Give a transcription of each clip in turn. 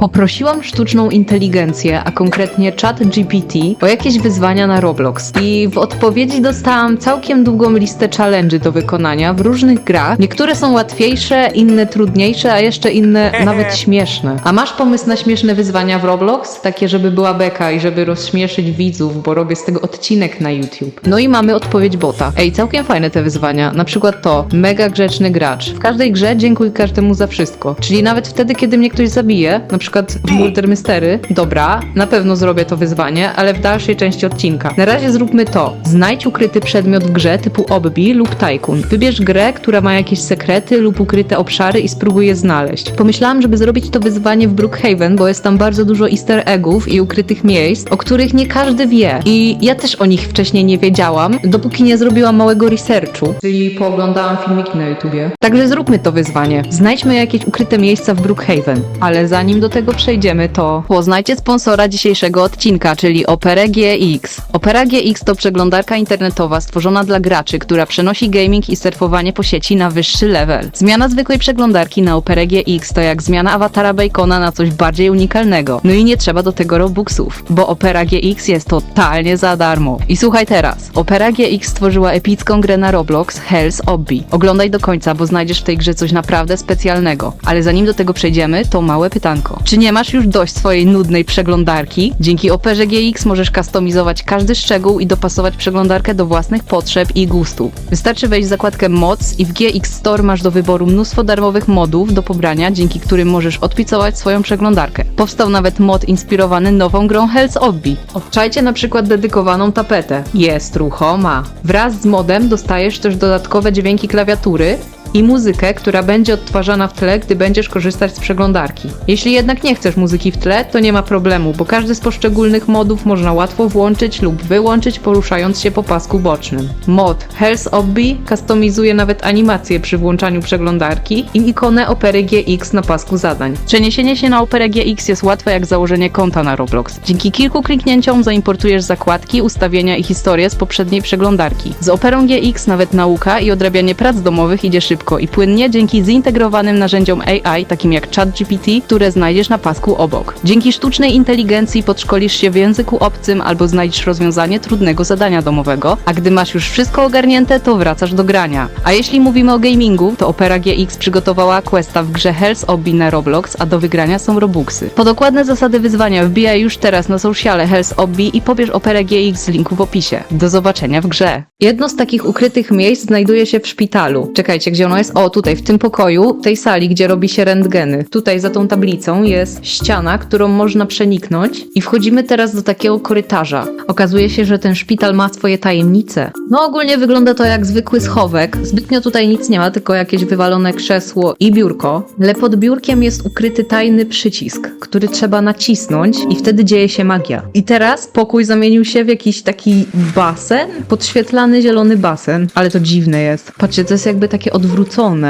Poprosiłam sztuczną inteligencję, a konkretnie chat GPT, o jakieś wyzwania na Roblox. I w odpowiedzi dostałam całkiem długą listę challenge do wykonania w różnych grach. Niektóre są łatwiejsze, inne trudniejsze, a jeszcze inne nawet śmieszne. A masz pomysł na śmieszne wyzwania w Roblox? Takie, żeby była beka i żeby rozśmieszyć widzów, bo robię z tego odcinek na YouTube. No i mamy odpowiedź bota. Ej, całkiem fajne te wyzwania. Na przykład to, mega grzeczny gracz. W każdej grze dziękuj każdemu za wszystko. Czyli nawet wtedy, kiedy mnie ktoś zabije, na przykład w Murder Mystery, dobra, na pewno zrobię to wyzwanie, ale w dalszej części odcinka. Na razie zróbmy to. Znajdź ukryty przedmiot w grze typu obbi lub tycoon. Wybierz grę, która ma jakieś sekrety lub ukryte obszary i spróbuj je znaleźć. Pomyślałam, żeby zrobić to wyzwanie w Brookhaven, bo jest tam bardzo dużo easter eggów i ukrytych miejsc, o których nie każdy wie. I ja też o nich wcześniej nie wiedziałam, dopóki nie zrobiłam małego researchu. Czyli pooglądałam filmiki na YouTubie. Także zróbmy to wyzwanie. Znajdźmy jakieś ukryte miejsca w Brookhaven. Ale zanim do tego przejdziemy, to poznajcie sponsora dzisiejszego odcinka, czyli Opera GX. Opera GX to przeglądarka internetowa stworzona dla graczy, która przenosi gaming i surfowanie po sieci na wyższy level. Zmiana zwykłej przeglądarki na Opera GX to jak zmiana awatara Bacona na coś bardziej unikalnego. No i nie trzeba do tego robuxów, bo Opera GX jest totalnie za darmo. I słuchaj teraz. Opera GX stworzyła epicką grę na Roblox Hell's Obby. Oglądaj do końca, bo znajdziesz w tej grze coś naprawdę specjalnego. Ale zanim do tego przejdziemy, to małe pytanko. Czy nie masz już dość swojej nudnej przeglądarki? Dzięki Operze GX możesz kustomizować każdy szczegół i dopasować przeglądarkę do własnych potrzeb i gustów. Wystarczy wejść w zakładkę Mods i w GX Store masz do wyboru mnóstwo darmowych modów do pobrania, dzięki którym możesz odpicować swoją przeglądarkę. Powstał nawet mod inspirowany nową grą Hell's Obby. Obczajcie na przykład dedykowaną tapetę. Jest ruchoma. Wraz z modem dostajesz też dodatkowe dźwięki klawiatury, i muzykę, która będzie odtwarzana w tle, gdy będziesz korzystać z przeglądarki. Jeśli jednak nie chcesz muzyki w tle, to nie ma problemu, bo każdy z poszczególnych modów można łatwo włączyć lub wyłączyć poruszając się po pasku bocznym. Mod Hell's Obby customizuje nawet animacje przy włączaniu przeglądarki i ikonę Opery GX na pasku zadań. Przeniesienie się na Operę GX jest łatwe jak założenie konta na Roblox. Dzięki kilku kliknięciom zaimportujesz zakładki, ustawienia i historię z poprzedniej przeglądarki. Z Operą GX nawet nauka i odrabianie prac domowych idzie szybko i płynnie dzięki zintegrowanym narzędziom AI, takim jak ChatGPT, które znajdziesz na pasku obok. Dzięki sztucznej inteligencji podszkolisz się w języku obcym albo znajdziesz rozwiązanie trudnego zadania domowego, a gdy masz już wszystko ogarnięte, to wracasz do grania. A jeśli mówimy o gamingu, to Opera GX przygotowała questa w grze Hell's Obby na Roblox, a do wygrania są Robuxy. Po dokładne zasady wyzwania wbijaj już teraz na sociale Hell's Obby i pobierz Operę GX z linku w opisie. Do zobaczenia w grze. Jedno z takich ukrytych miejsc znajduje się w szpitalu. Czekajcie, gdzie ono jest? O, tutaj, w tym pokoju, tej sali, gdzie robi się rentgeny. Tutaj za tą tablicą jest ściana, którą można przeniknąć i wchodzimy teraz do takiego korytarza. Okazuje się, że ten szpital ma swoje tajemnice. No ogólnie wygląda to jak zwykły schowek. Zbytnio tutaj nic nie ma, tylko jakieś wywalone krzesło i biurko. Ale pod biurkiem jest ukryty tajny przycisk, który trzeba nacisnąć i wtedy dzieje się magia. I teraz pokój zamienił się w jakiś taki basen, podświetlany zielony basen, ale to dziwne jest. Patrzcie, to jest jakby takie odwrócone.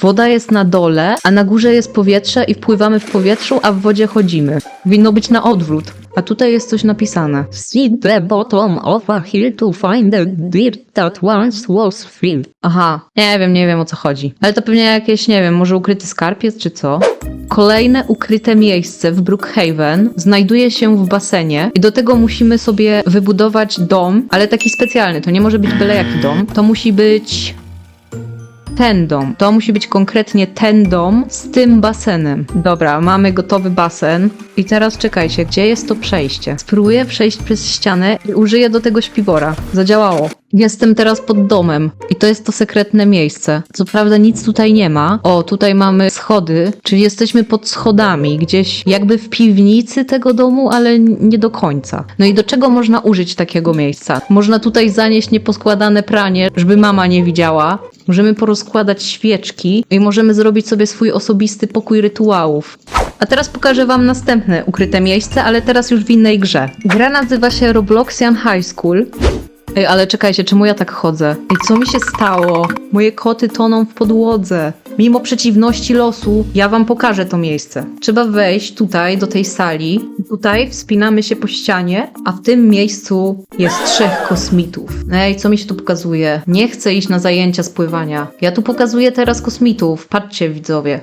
Woda jest na dole, a na górze jest powietrze i wpływamy w powietrzu, a w wodzie chodzimy. Winno być na odwrót. A tutaj jest coś napisane. See the bottom of a hill to find the dirt that once was filled. Aha, nie wiem, nie wiem o co chodzi. Ale to pewnie jakieś, nie wiem, może ukryty skarb czy co? Kolejne ukryte miejsce w Brookhaven znajduje się w basenie i do tego musimy sobie wybudować dom, ale taki specjalny. To nie może być byle jaki dom. To musi być ten dom. To musi być konkretnie ten dom z tym basenem. Dobra, mamy gotowy basen. I teraz czekajcie, gdzie jest to przejście? Spróbuję przejść przez ścianę i użyję do tego śpiwora. Zadziałało. Jestem teraz pod domem i to jest to sekretne miejsce. Co prawda nic tutaj nie ma. O, tutaj mamy schody, czyli jesteśmy pod schodami, gdzieś jakby w piwnicy tego domu, ale nie do końca. No i do czego można użyć takiego miejsca? Można tutaj zanieść nieposkładane pranie, żeby mama nie widziała. Możemy porozkładać świeczki i możemy zrobić sobie swój osobisty pokój rytuałów. A teraz pokażę Wam następne ukryte miejsce, ale teraz już w innej grze. Gra nazywa się Robloxian High School. Ej, ale czekajcie, czemu ja tak chodzę? Ej, co mi się stało? Moje koty toną w podłodze. Mimo przeciwności losu, ja wam pokażę to miejsce. Trzeba wejść tutaj, do tej sali. Tutaj wspinamy się po ścianie, a w tym miejscu jest trzech kosmitów. Ej, co mi się tu pokazuje? Nie chcę iść na zajęcia z pływania. Ja tu pokazuję teraz kosmitów. Patrzcie, widzowie.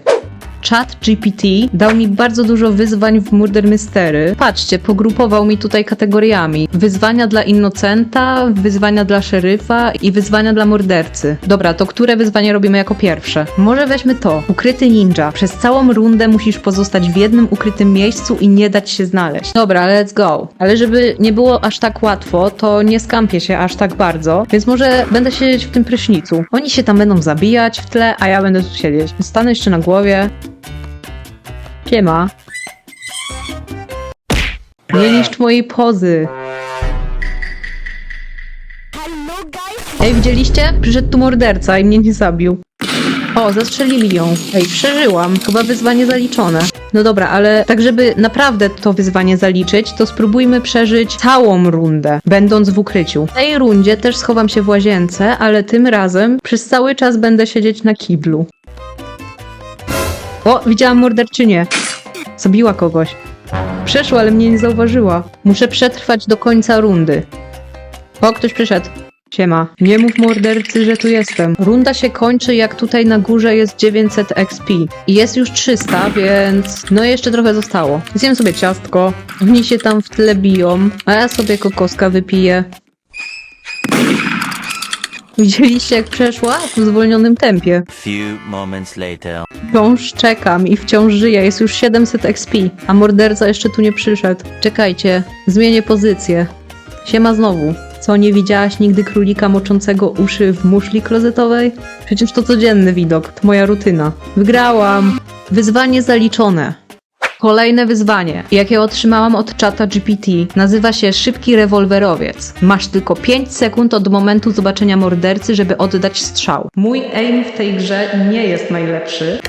Chat GPT dał mi bardzo dużo wyzwań w Murder Mystery. Patrzcie, pogrupował mi tutaj kategoriami. Wyzwania dla innocenta, wyzwania dla szeryfa i wyzwania dla mordercy. Dobra, to które wyzwanie robimy jako pierwsze? Może weźmy to. Ukryty ninja. Przez całą rundę musisz pozostać w jednym ukrytym miejscu i nie dać się znaleźć. Dobra, let's go. Ale żeby nie było aż tak łatwo, to nie skampię się aż tak bardzo, więc może będę siedzieć w tym prysznicu. Oni się tam będą zabijać w tle, a ja będę tu siedzieć. Stanę jeszcze na głowie. Siema. Nie niszcz mojej pozy. Ej, widzieliście? Przyszedł tu morderca i mnie nie zabił. O, zastrzelili ją. Ej, przeżyłam. Chyba wyzwanie zaliczone. No dobra, ale tak żeby naprawdę to wyzwanie zaliczyć, to spróbujmy przeżyć całą rundę, będąc w ukryciu. W tej rundzie też schowam się w łazience, ale tym razem przez cały czas będę siedzieć na kiblu. O, widziałam morderczynię. Zabiła kogoś. Przeszła, ale mnie nie zauważyła. Muszę przetrwać do końca rundy. O, ktoś przyszedł. Siema. Nie mów mordercy, że tu jestem. Runda się kończy, jak tutaj na górze jest 900 XP. I jest już 300, więc no jeszcze trochę zostało. Zjem sobie ciastko. Oni się tam w tle biją, a ja sobie kokoska wypiję. Widzieliście, jak przeszła? W zwolnionym tempie. Few moments later. Wciąż czekam i wciąż żyję. Jest już 700 XP, a morderca jeszcze tu nie przyszedł. Czekajcie, zmienię pozycję. Siema znowu. Co, nie widziałaś nigdy królika moczącego uszy w muszli klozetowej? Przecież to codzienny widok, to moja rutyna. Wygrałam! Wyzwanie zaliczone. Kolejne wyzwanie, jakie otrzymałam od czata GPT, nazywa się Szybki Rewolwerowiec. Masz tylko 5 sekund od momentu zobaczenia mordercy, żeby oddać strzał. Mój aim w tej grze nie jest najlepszy.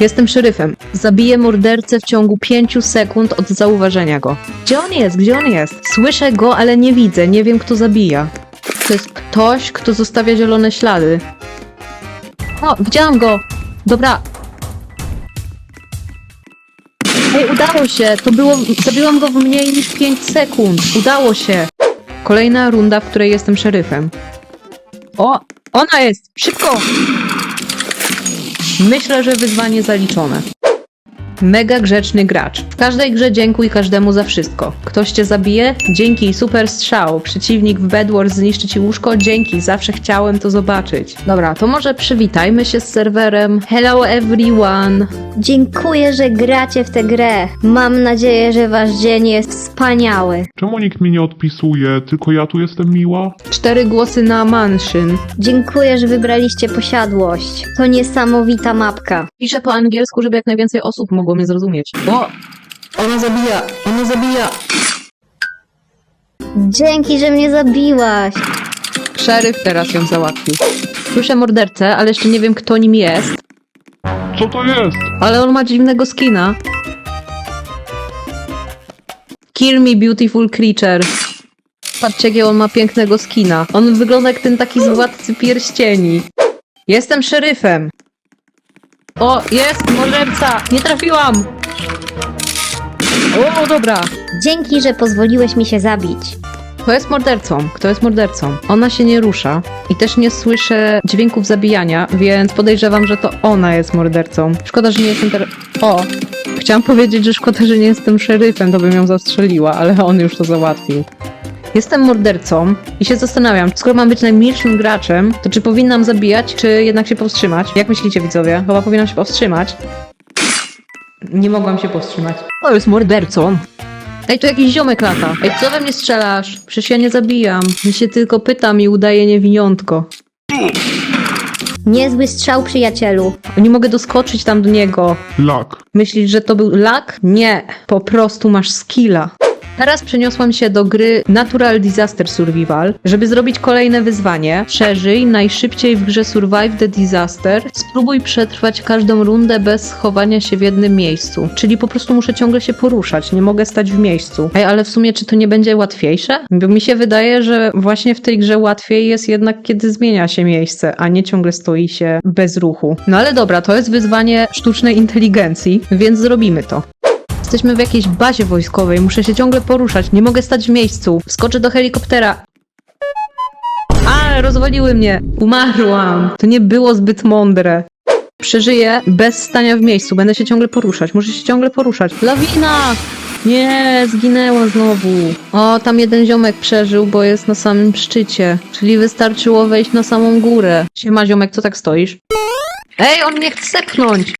Jestem szeryfem. Zabiję mordercę w ciągu 5 sekund od zauważenia go. Gdzie on jest? Gdzie on jest? Słyszę go, ale nie widzę. Nie wiem, kto zabija. To jest ktoś, kto zostawia zielone ślady. O, widziałam go! Dobra. Ej, udało się! To było. Zabiłam go w mniej niż 5 sekund. Udało się! Kolejna runda, w której jestem szeryfem. O! Ona jest! Szybko! Myślę, że wyzwanie zaliczone. Mega grzeczny gracz. W każdej grze dziękuj każdemu za wszystko. Ktoś cię zabije? Dzięki, super strzał. Przeciwnik w Bedwars zniszczy ci łóżko? Dzięki, zawsze chciałem to zobaczyć. Dobra, to może przywitajmy się z serwerem. Hello everyone. Dziękuję, że gracie w tę grę. Mam nadzieję, że wasz dzień jest wspaniały. Czemu nikt mi nie odpisuje? Tylko ja tu jestem miła? Cztery głosy na mansion. Dziękuję, że wybraliście posiadłość. To niesamowita mapka. Piszę po angielsku, żeby jak najwięcej osób mogło mnie zrozumieć. O! Ona zabija! Ona zabija! Dzięki, że mnie zabiłaś. Szeryf teraz ją załatwił. Słyszę mordercę, ale jeszcze nie wiem kto nim jest. Co to jest? Ale on ma dziwnego skina. Kill me, beautiful creature. Patrzcie, jakiego on ma pięknego skina. On wygląda jak ten taki z władcy pierścieni. Jestem szeryfem. O, jest morderca! Nie trafiłam! O, dobra. Dzięki, że pozwoliłeś mi się zabić. Kto jest mordercą? Kto jest mordercą? Ona się nie rusza i też nie słyszę dźwięków zabijania, więc podejrzewam, że to ona jest mordercą. Szkoda, że nie jestem teraz. O! Chciałam powiedzieć, że szkoda, że nie jestem szeryfem, to bym ją zastrzeliła, ale on już to załatwił. Jestem mordercą i się zastanawiam, skoro mam być najmilszym graczem, to czy powinnam zabijać, czy jednak się powstrzymać? Jak myślicie, widzowie? Chyba powinnam się powstrzymać. Nie mogłam się powstrzymać. O, jest mordercą. Ej, tu jakiś ziomek lata. Ej, co we mnie strzelasz? Przecież ja nie zabijam. Ja się tylko pytam i udaję niewiniątko. Niezły strzał, przyjacielu. Nie mogę doskoczyć tam do niego. Lak. Myślisz, że to był lak? Nie, po prostu masz skilla. Teraz przeniosłam się do gry Natural Disaster Survival, żeby zrobić kolejne wyzwanie. Przeżyj najszybciej w grze Survive the Disaster. Spróbuj przetrwać każdą rundę bez schowania się w jednym miejscu. Czyli po prostu muszę ciągle się poruszać, nie mogę stać w miejscu. Ej, ale w sumie czy to nie będzie łatwiejsze? Bo mi się wydaje, że właśnie w tej grze łatwiej jest jednak, kiedy zmienia się miejsce, a nie ciągle stoi się bez ruchu. No ale dobra, to jest wyzwanie sztucznej inteligencji, więc zrobimy to. Jesteśmy w jakiejś bazie wojskowej, muszę się ciągle poruszać, nie mogę stać w miejscu. Skoczę do helikoptera. A, rozwaliły mnie. Umarłam. To nie było zbyt mądre. Przeżyję bez stania w miejscu. Będę się ciągle poruszać. Muszę się ciągle poruszać. Lawina! Nie, zginęła znowu. O, tam jeden ziomek przeżył, bo jest na samym szczycie. Czyli wystarczyło wejść na samą górę. Siema ziomek, co tak stoisz? Ej, on mnie chce zepchnąć!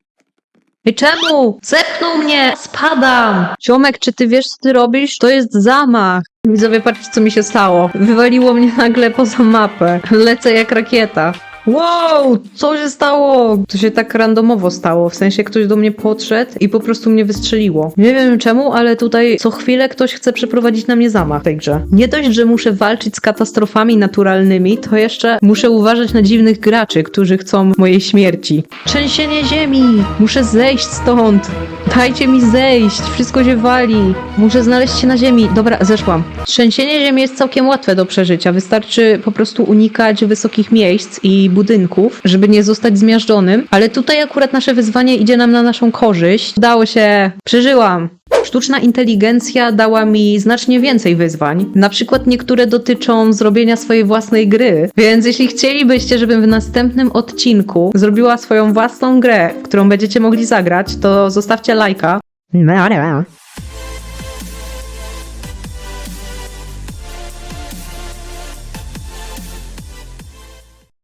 Ej, czemu? Zepchnął mnie! Spadam! Ziomek, czy ty wiesz, co ty robisz? To jest zamach! Widzowie, patrzcie, co mi się stało. Wywaliło mnie nagle poza mapę. Lecę jak rakieta. Wow, co się stało? To się tak randomowo stało, w sensie ktoś do mnie podszedł i po prostu mnie wystrzeliło. Nie wiem czemu, ale tutaj co chwilę ktoś chce przeprowadzić na mnie zamach w tej grze. Nie dość, że muszę walczyć z katastrofami naturalnymi, to jeszcze muszę uważać na dziwnych graczy, którzy chcą mojej śmierci. Trzęsienie ziemi! Muszę zejść stąd! Dajcie mi zejść, wszystko się wali. Muszę znaleźć się na ziemi. Dobra, zeszłam. Trzęsienie ziemi jest całkiem łatwe do przeżycia. Wystarczy po prostu unikać wysokich miejsc budynków, żeby nie zostać zmiażdżonym. Ale tutaj akurat nasze wyzwanie idzie nam na naszą korzyść. Udało się. Przeżyłam. Sztuczna inteligencja dała mi znacznie więcej wyzwań. Na przykład niektóre dotyczą zrobienia swojej własnej gry. Więc jeśli chcielibyście, żebym w następnym odcinku zrobiła swoją własną grę, w którą będziecie mogli zagrać, to zostawcie lajka.